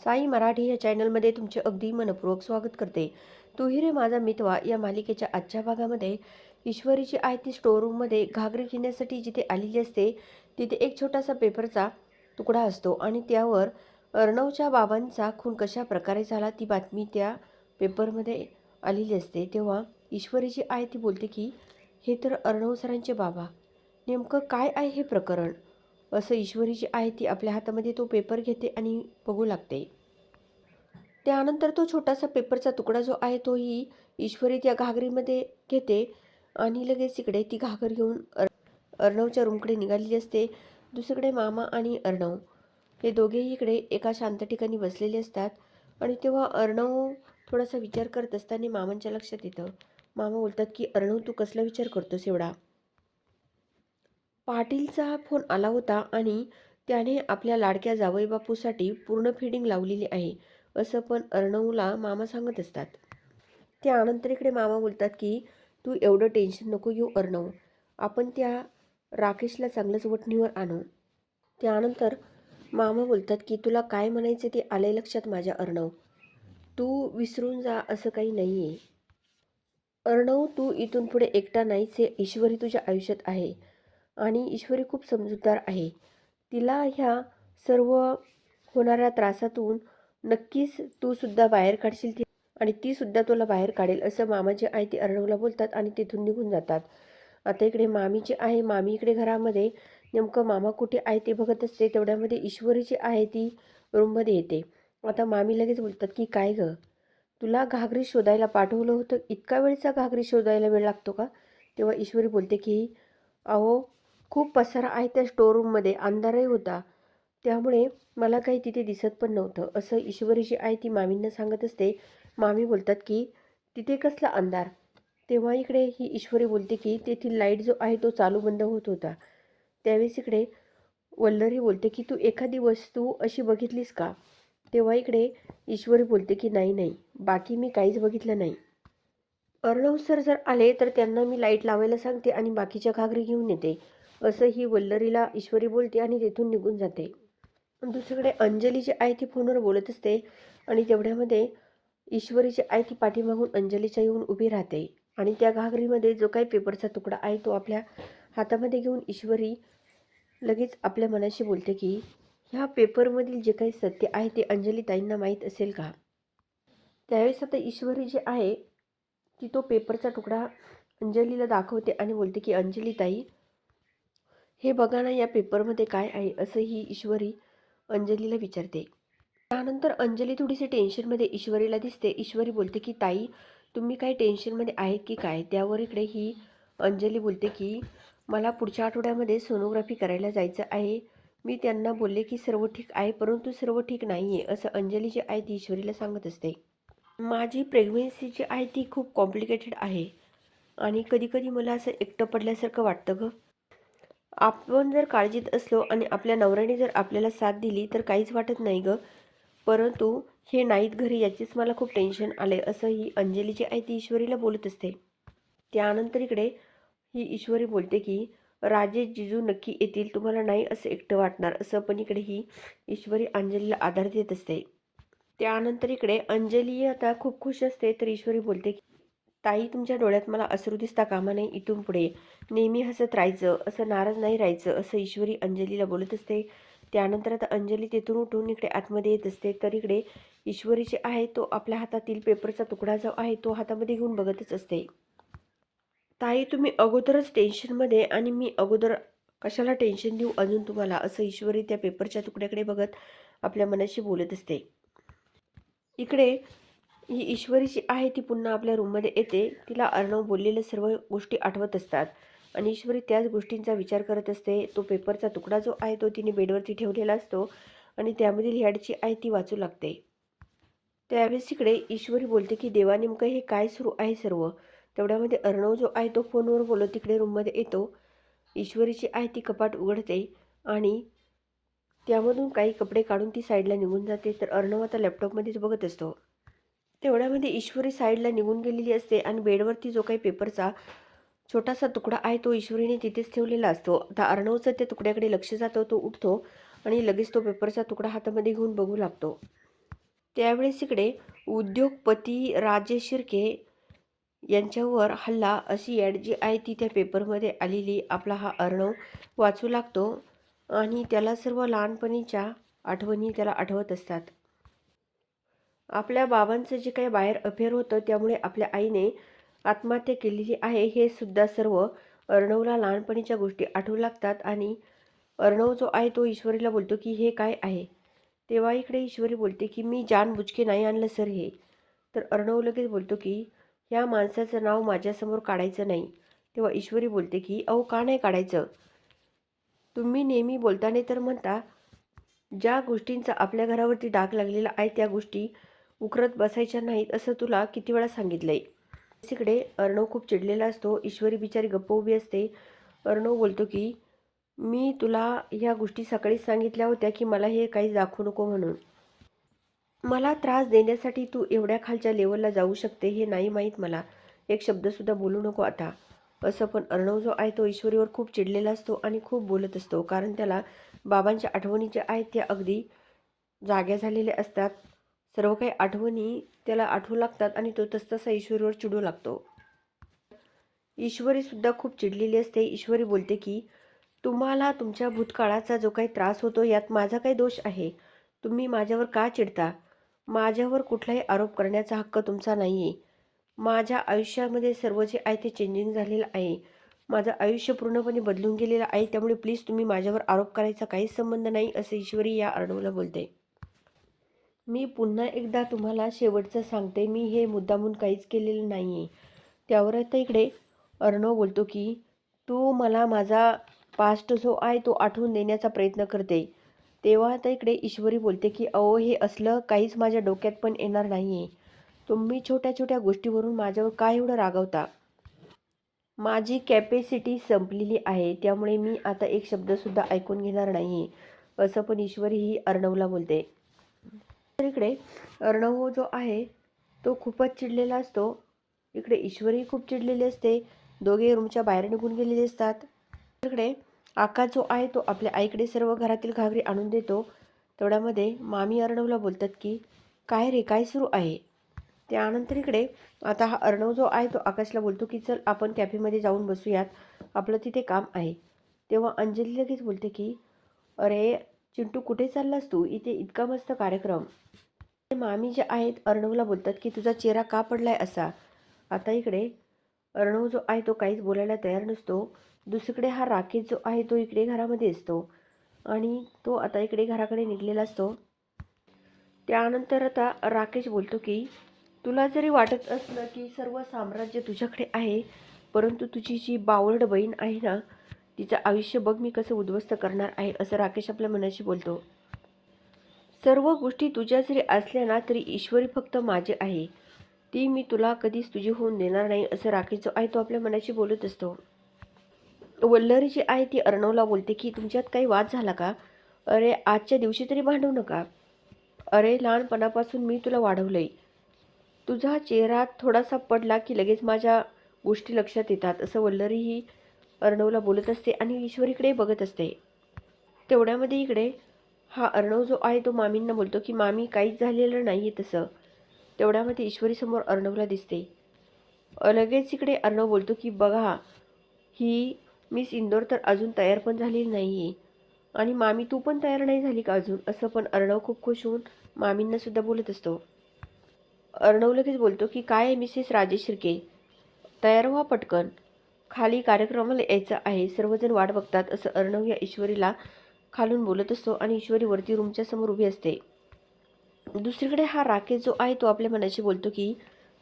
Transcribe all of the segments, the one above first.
साई मराठी या चॅनलमध्ये तुमचे अगदी मनपूर्वक स्वागत करते. तुहिरे माझा मितवा या मालिकेच्या आजच्या भागामध्ये. ईश्वरीची आहे ती स्टोअरूममध्ये घागरे घेण्यासाठी जिथे आलेली असते तिथे एक छोटासा पेपरचा तुकडा असतो आणि त्यावर अर्णवच्या बाबांचा खून कशा प्रकारे झाला ती बातमी त्या पेपरमध्ये आलेली असते. तेव्हा ईश्वरीची आहे ती बोलते की हे तर अर्णव सरांचे बाबा. नेमकं काय आहे हे प्रकरण? असं ईश्वरी जी आहे ती आपल्या हातामध्ये तो पेपर घेते आणि बघू लागते. त्यानंतर तो छोटासा पेपरचा तुकडा जो आहे तोही ईश्वरी त्या घागरीमध्ये घेते आणि लगेच इकडे ती घागर घेऊन अर अर्णवच्या रूमकडे निघालेली असते. दुसरीकडे मामा आणि अर्णव हे दोघेही इकडे एका शांत ठिकाणी बसलेले असतात आणि तेव्हा अर्णव थोडासा विचार करत असताना मामांच्या लक्षात येतं. मामा बोलतात की अर्णव तू कसला विचार करतोस एवढा? पाटीलचा फोन आला होता आणि त्याने आपल्या लाडक्या जावई बापूसाठी पूर्ण फिडिंग लावलेली आहे असं पण अर्णवला मामा सांगत असतात. त्यानंतर इकडे मामा बोलतात की तू एवढं टेन्शन नको घेऊ अर्णव. आपण त्या राकेशला चांगलंच वटणीवर आणू. त्यानंतर मामा बोलतात की तुला काय म्हणायचं ते आलंय लक्षात माझ्या अर्णव. तू विसरून जा असं काही नाही आहे अर्णव तू इथून पुढे एकटा नाहीच हे ईश्वरी तुझ्या आयुष्यात आहे. आणि ईश्वरी खूप समजूतदार आहे. तिला ह्या सर्व होणाऱ्या त्रासातून नक्कीच तू सुद्धा बाहेर काढशील ती आणि तीसुद्धा तुला बाहेर काढेल असं मामाची आहे ते अर्णवला बोलतात आणि तिथून निघून जातात. आता इकडे मामीची आहे मामी इकडे घरामध्ये. नेमकं मामा कुठे आहे ते बघत असते तेवढ्यामध्ये ईश्वरी जी आहे ती रूममध्ये येते. आता मामी लगेच बोलतात की काय गं? तुला घागरी शोधायला पाठवलं होतं? इतका वेळचा घागरी शोधायला वेळ लागतो का? तेव्हा ईश्वरी बोलते की अहो खूप पसारा आहे त्या स्टोअरूममध्ये अंधारही होता. त्यामुळे मला काही तिथे दिसत पण नव्हतं. असं ईश्वरीची आई ती मामींना सांगत असते. मामी बोलतात की तिथे कसला अंधार? तेव्हा इकडे ही ईश्वरी बोलते की तेथील लाइट जो आहे तो चालू बंद होत होता. त्यावेळेस इकडे वल्लरी बोलते की तू एखादी वस्तू अशी बघितलीस का? तेव्हा इकडे ईश्वरी बोलते की नाही नाही. बाकी मी काहीच बघितलं नाही. अर्णव सर जर आले तर त्यांना मी लाइट लावायला सांगते आणि बाकीच्या घागरी घेऊन येते. असं ही वल्लरीला ईश्वरी बोलते आणि तेथून निघून जाते. दुसरीकडे अंजली जी आहे ती फोनवर बोलत असते आणि तेवढ्यामध्ये ईश्वरीची आई ती पाठीमागून अंजलीच्या येऊन उभी राहते आणि त्या घागरीमध्ये जो काही पेपरचा तुकडा आहे तो आपल्या हातामध्ये घेऊन ईश्वरी लगेच आपल्या मनाशी बोलते की ह्या पेपरमधील जे काही सत्य आहे ते अंजली ताईंना माहीत असेल का? त्यावेळेस आता ईश्वरी जी आहे ती तो पेपरचा तुकडा अंजलीला दाखवते आणि बोलते की अंजली ताई हे बघा ना या पेपरमध्ये काय आहे असं ही ईश्वरी अंजलीला विचारते. त्यानंतर अंजली थोडीशी टेन्शनमध्ये ईश्वरीला दिसते. ईश्वरी बोलते की ताई तुम्ही काही टेन्शनमध्ये आहेत की काय? त्यावर इकडे ही अंजली बोलते की मला पुढच्या आठवड्यामध्ये सोनोग्राफी करायला जायचं आहे. मी त्यांना बोलले की सर्व ठीक आहे परंतु सर्व ठीक नाही आहे असं अंजली जी आहे ती ईश्वरीला सांगत असते. माझी प्रेग्नेन्सी जी आहे ती खूप कॉम्प्लिकेटेड आहे. आणि कधीकधी मला असं एकटं पडल्यासारखं वाटतं गं. आपण जर काळजीत असलो आणि आपल्या नवऱ्याने जर आपल्याला साथ दिली तर काहीच वाटत नाही गं. परंतु हे नाहीत घरी याचीच मला खूप टेन्शन आले असं ही अंजलीची आई ती ईश्वरीला बोलत असते. त्यानंतर इकडे ही ईश्वरी बोलते की राजे जिजू नक्की येतील तुम्हाला नाही असं एकटं वाटणार असं पण इकडे ही ईश्वरी अंजलीला आधार देत असते. त्यानंतर इकडे अंजली आता खूप खुश असते तर ईश्वरी बोलते की ताई तुमच्या डोळ्यात मला अश्रू दिसता कामा नाही इथून पुढे. नेहमी हसत राहायचं असं नाराज नाही राहायचं असं ईश्वरी अंजलीला बोलत असते. त्यानंतर आता अंजली तेथून उठून इकडे आतमध्ये येत असते. तर इकडे ईश्वरी जे आहे तो आपल्या हातातील पेपरचा तुकडा जो आहे तो हातामध्ये घेऊन बघतच असते. ताई तुम्ही अगोदरच टेन्शनमध्ये आणि मी अगोदर कशाला टेन्शन देऊ अजून तुम्हाला असं ईश्वरी त्या पेपरच्या तुकड्याकडे बघत आपल्या मनाशी बोलत असते. इकडे ही ईश्वरीची आहे ती पुन्हा आपल्या रूममध्ये येते. तिला अर्णव बोललेल्या सर्व गोष्टी आठवत असतात. आणि ईश्वरी त्याच गोष्टींचा विचार करत असते. तो पेपरचा तुकडा जो आहे तो तिने बेडवरती ठेवलेला असतो. आणि त्यामधील ह्याडची आहे ती वाचू लागते. त्यावेळेस इकडे ईश्वरी बोलते की देवा नेमकं हे काय सुरू आहे सर्व? तेवढ्यामध्ये अर्णव जो आहे तो फोनवर बोलत तिकडे रूममध्ये येतो. ईश्वरीची आहे ती कपाट उघडते आणि त्यामधून काही कपडे काढून ती साईडला निघून जाते. तर अर्णव आता लॅपटॉपमध्येच बघत असतो. तेवढ्यामध्ये ईश्वरी साईडला निघून गेलेली असते आणि बेडवरती जो काही पेपरचा छोटासा तुकडा आहे तो ईश्वरीने तिथेच ठेवलेला असतो. आता अर्णवचं त्या तुकड्याकडे लक्ष जातं तो उठतो आणि लगेच तो पेपरचा तुकडा हातामध्ये घेऊन बघू लागतो. त्यावेळेस इकडे उद्योगपती राजेश शिर्के यांच्यावर हल्ला अशी ॲड जी आहे ती त्या पेपरमध्ये आलेली. आपला हा अर्णव वाचू लागतो आणि त्याला सर्व लहानपणीच्या आठवणी त्याला आठवत असतात. आपल्या बाबांचं जे काही बाहेर अफेअर होतं त्यामुळे आपल्या आईने आत्महत्या केलेली आहे हे सुद्धा सर्व अर्णवला लहानपणीच्या गोष्टी आठवू लागतात आणि अर्णव जो आहे तो ईश्वरीला बोलतो की हे काय आहे? तेव्हा इकडे ईश्वरी बोलते की मी जानबुचके नाही आणलं सर हे. तर अर्णव लगेच बोलतो की ह्या माणसाचं नाव माझ्यासमोर काढायचं नाही. तेव्हा ईश्वरी बोलते की अहो का नाही काढायचं? तुम्ही नेहमी बोलताना तर म्हणता ज्या गोष्टींचा आपल्या घरावरती डाग लागलेला आहे त्या गोष्टी उकरत बसायच्या नाहीत असं तुला किती वेळा सांगितलंय? तिकडे अर्णव खूप चिडलेला असतो. ईश्वरी बिचारी गप्प उभी असते. अर्णव बोलतो की मी तुला ह्या गोष्टी सकाळीच सांगितल्या होत्या की मला हे काही दाखवू नको म्हणून. मला त्रास देण्यासाठी तू एवढ्या खालच्या लेवलला जाऊ शकते हे नाही माहीत मला. एक शब्दसुद्धा बोलू नको आता. असं पण अर्णव जो आहे तो ईश्वरीवर खूप चिडलेला असतो आणि खूप बोलत असतो. कारण त्याला बाबांच्या आठवणी ज्या आहेत त्या अगदी जाग्या झालेल्या असतात. सर्व काही आठवणी त्याला आठवू लागतात आणि तो तसतसा ईश्वरीवर चिडू लागतो. ईश्वरीसुद्धा खूप चिडलेली असते. ईश्वरी बोलते की तुम्हाला तुमच्या भूतकाळाचा जो काही त्रास होतो यात माझा काही दोष आहे. तुम्ही माझ्यावर का चिडता? माझ्यावर कुठलाही आरोप करण्याचा हक्क तुमचा नाही आहे माझ्या आयुष्यामध्ये सर्व जे आहे ते चेंजिंग झालेलं आहे. माझं आयुष्य पूर्णपणे बदलून गेलेलं आहे. त्यामुळे प्लीज तुम्ही माझ्यावर आरोप करायचा काहीच संबंध नाही असं ईश्वरी या अर्णवला बोलते. मी पुन्हा एकदा तुम्हाला शेवटचं सांगते मी हे मुद्दामून काहीच केलेलं नाही आहे त्यावर आता इकडे अर्णव बोलतो की तू मला माझा पास्ट जो आहे तो आठवून देण्याचा प्रयत्न करते. तेव्हा आता इकडे ईश्वरी बोलते की अहो हे असलं काहीच माझ्या डोक्यात पण येणार नाही आहे तुम्ही छोट्या छोट्या गोष्टीवरून माझ्यावर काय एवढं रागवता? माझी कॅपॅसिटी संपलेली आहे त्यामुळे मी आता एक शब्दसुद्धा ऐकून घेणार नाही असं पण ईश्वरी ही अर्णवला बोलते. तर इकडे अर्णव जो आहे तो खूपच चिडलेला असतो. इकडे ईश्वरी खूप चिडलेली असते. दोघे रूमच्या बाहेर निघून गेलेले असतात. इकडे आकाश जो आहे तो आपल्या आईकडे सर्व घरातील घागरी आणून देतो. तेवढ्यामध्ये मामी अर्णवला बोलतात की काय रे काय सुरू आहे? त्यानंतर इकडे आता हा अर्णव जो आहे तो आकाशला बोलतो की चल आपण कॅफेमध्ये जाऊन बसूयात. आपलं तिथे काम आहे. तेव्हा अंजली लगेच बोलते की अरे चिंटू कुठे चाललास तू? इथे इतका मस्त कार्यक्रम. मामी जे आहेत अर्णवला बोलतात की तुझा चेहरा का पडलाय असा? आता इकडे अर्णव जो आहे तो काहीच बोलायला तयार नसतो. दुसरीकडे हा राकेश जो आहे तो इकडे घरामध्ये असतो. आणि तो आता इकडे घराकडे निघलेला असतो. त्यानंतर आता राकेश बोलतो की तुला जरी वाटत असलं की सर्व साम्राज्य तुझ्याकडे आहे परंतु तुझी जी बावळड बहीण आहे ना तिचं आयुष्य बघ मी कसं उद्ध्वस्त करणार आहे असं राकेश आपल्या मनाशी बोलतो. सर्व गोष्टी तुझ्या जरी असल्या ना तरी ईश्वरी फक्त माझे आहे. ती मी तुला कधीच तुझी होऊन देणार नाही असं राकेश जो आहे तो आपल्या मनाशी बोलत असतो. वल्लरी जी आहे ती अर्णवला बोलते की तुमच्यात काही वाद झाला का? अरे आजच्या दिवशी तरी भांडू नका. अरे लहानपणापासून मी तुला वाढवलंय. तुझा चेहरा थोडासा पडला की लगेच माझ्या गोष्टी लक्षात येतात असं वल्लरी ही अर्णवला बोलत असते आणि ईश्वरीकडे बघत असते. तेवढ्यामध्ये इकडे हा अर्णव जो आहे तो मामींना बोलतो की मामी काहीच झालेलं नाही आहे तसं. तेवढ्यामध्ये ईश्वरीसमोर अर्णवला दिसते. लगेच इकडे अर्णव बोलतो की बघा ही मिस इंदोर तर अजून तयार पण झालेली नाही आहे आणि मामी तू पण तयार नाही झाली का अजून? असं पण अर्णव खूप खुश होऊन मामींनासुद्धा बोलत असतो. अर्णव लगेच बोलतो की काय मिसेस राजेश शिर्के? तयार व्हा पटकन. खाली कार्यक्रमाला यायचं आहे. सर्वजण वाट बघतात असं अर्णव या ईश्वरीला खालून बोलत असतो आणि ईश्वरी वरती रूमच्या समोर उभी असते. दुसरीकडे हा राकेश जो आहे तो आपल्या मनाशी बोलतो की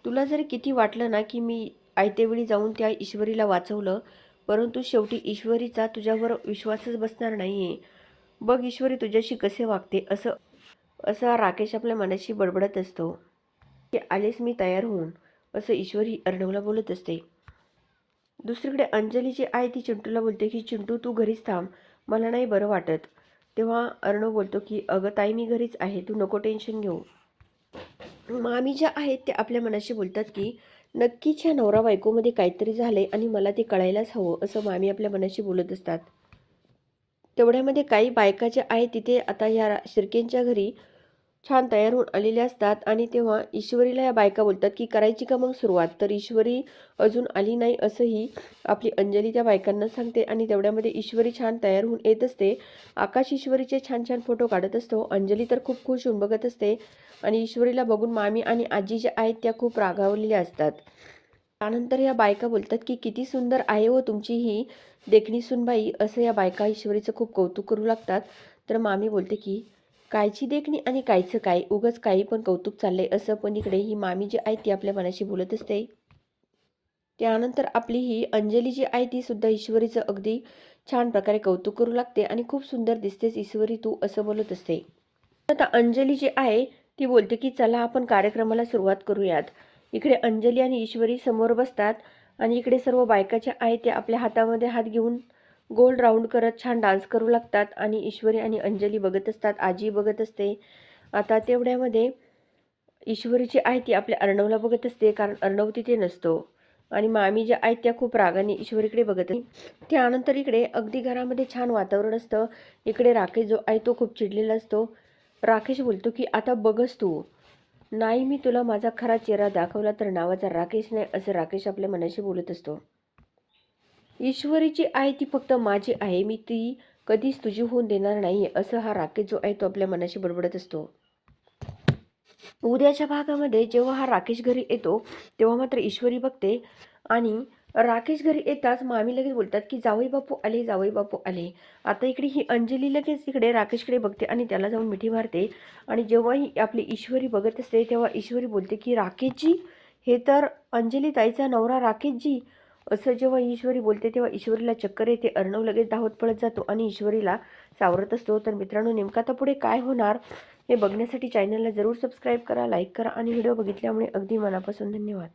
तुला जरी किती वाटलं ना की मी आयतेवेळी जाऊन त्या ईश्वरीला वाचवलं परंतु शेवटी ईश्वरीचा तुझ्यावर विश्वासच बसणार नाही आहे बघ ईश्वरी तुझ्याशी कसे वागते असं असा राकेश आपल्या मनाशी बडबडत असतो. की आलेस मी तयार होऊन असं ईश्वरी अर्णवला बोलत असते. दुसरीकडे अंजली जी आहे ती चिंटूला बोलते की चिंटू तू घरीच थांब. मला नाही बरं वाटत. तेव्हा अर्णव बोलतो की अगं ताई मी घरीच आहे. तू नको टेन्शन घेऊ. मामी ज्या आहेत त्या आपल्या मनाशी बोलतात की नक्कीच ह्या नवरा बायकोमध्ये काहीतरी झालंय आणि मला ते कळायलाच हवं असं मामी आपल्या मनाशी बोलत असतात. तेवढ्यामध्ये काही बायका ज्या आहेत तिथे आता ह्या शिर्केंच्या घरी छान तयार होऊन आलेले असतात आणि तेव्हा ईश्वरीला या बायका बोलतात की करायची का मग सुरुवात? तर ईश्वरी अजून आली नाही असंही आपली अंजली त्या बायकांना सांगते आणि तेवढ्यामध्ये ईश्वरी छान तयार होऊन येत असते. आकाश ईश्वरीचे छान छान फोटो काढत असतो. अंजली तर खूप खुश होऊन बघत असते आणि ईश्वरीला बघून मामी आणि आजी ज्या आहेत त्या खूप रागावलेल्या असतात. त्यानंतर या बायका बोलतात की किती सुंदर आहे व तुमची ही देखणी सुनबाई असं या बायका ईश्वरीचं खूप कौतुक करू लागतात. तर मामी बोलते की कायची देखणी आणि कायचं काय? उगच काही पण कौतुक चाललंय असं पण इकडे ही मामी जी आहे ती आपल्या मनाशी बोलत असते. त्यानंतर आपली ही अंजली जी आहे ती सुद्धा ईश्वरीचं अगदी छान प्रकारे कौतुक करू लागते आणि खूप सुंदर दिसतेस ईश्वरी तू असं बोलत असते. आता अंजली जी आहे ती बोलते की चला आपण कार्यक्रमाला सुरुवात करूयात. इकडे अंजली आणि ईश्वरी समोर बसतात आणि इकडे सर्व बायकाच्या आहेत त्या आपल्या हातामध्ये हात घेऊन गोल राऊंड करत छान डान्स करू लागतात आणि ईश्वरी आणि अंजली बघत असतात आजी बघत असते. आता तेवढ्यामध्ये ईश्वरीची आहे ती आपल्या अर्णवला बघत असते कारण अर्णव तिथे नसतो. आणि मामी ज्या आहेत त्या खूप रागाने ईश्वरीकडे बघत त्यानंतर इकडे अगदी घरामध्ये छान वातावरण असतं. इकडे राकेश जो आहे तो खूप चिडलेला असतो. राकेश बोलतो की आता बघस तू. नाही मी तुला माझा खरा चेहरा दाखवला तर नावाचा राकेश नाही असं राकेश आपल्या मनाशी बोलत असतो. ईश्वरीची आहे ती फक्त माझी आहे मी ती कधीच तुझी होऊन देणार नाही असं हा राकेश जो आहे तो आपल्या मनाशी बडबडत असतो. उद्याच्या भागामध्ये जेव्हा हा राकेश घरी येतो तेव्हा मात्र ईश्वरी बघते आणि राकेश घरी येताच मामी लगेच बोलतात की जावई बापू आले जावई बापू आले. आता इकडे ही अंजली लगेच इकडे राकेशकडे बघते आणि त्याला जाऊन मिठी मारते. आणि जेव्हा ही आपली ईश्वरी बघत असते तेव्हा ईश्वरी बोलते की राकेशजी हे तर अंजली ताईचा नवरा राकेशजी असं जेव्हा ईश्वरी बोलते तेव्हा ईश्वरीला चक्कर येते. अर्णव लगेच धावत पळत जातो आणि ईश्वरीला सावरत असतो. तर मित्रांनो नेमका आता पुढे काय होणार हे बघण्यासाठी चॅनलला जरूर सबस्क्राईब करा लाईक करा आणि व्हिडिओ बघितल्यामुळे अगदी मनापासून धन्यवाद.